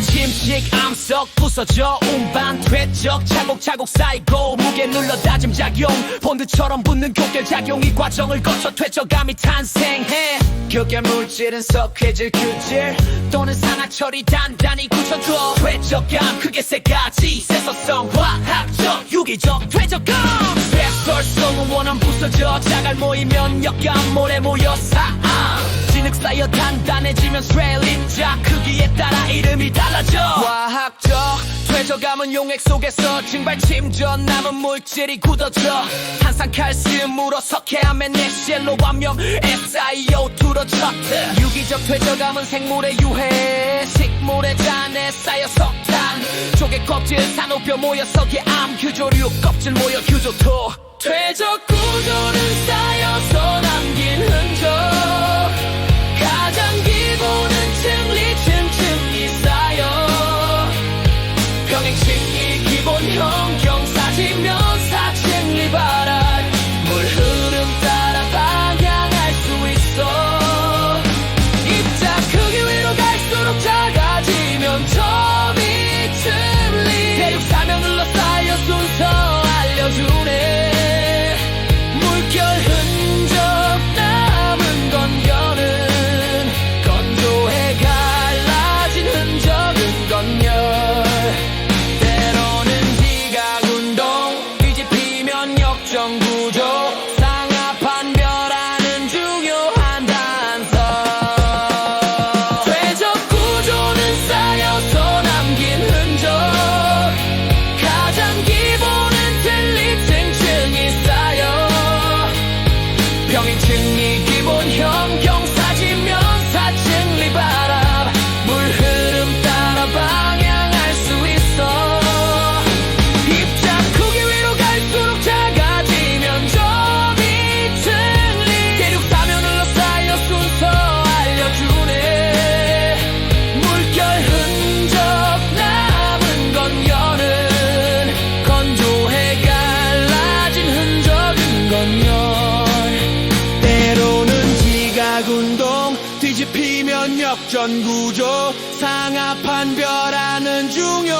침식 암석 부서져 운반 퇴적 차곡차곡 쌓이고 무게 눌러 다짐 작용 본드처럼 붙는 곡결 작용 이 과정을 거쳐 퇴적감이 탄생해 격결 물질은 석회질 규질 또는 산화 처리 단단히 굳혀줘 퇴적감 크게 세 가지 세서성 화학적 유기적 퇴적감 쇠설성은 원한 부서져 자갈 모이면 역감 모래 모여 사암 진흙 쌓여 단 단해지면 스트레일입자. 크기에 따라 이름이 달라져. 화학적 퇴적감은 용액 속에서 증발침전 남은 물질이 굳어져 항상 칼슘으로 석회암의 넷실로 완명 SiO2로 쳤트 유기적 퇴적감은 생물의 유해 식물의 잔에 쌓여 석탄. 조개 껍질 산호뼈 모여 석회암 규조류 껍질 모여 규조토. 퇴적 구조 기본형 경사지면 뒤집히면 역전구조. 상하판 별하는 중요한 단서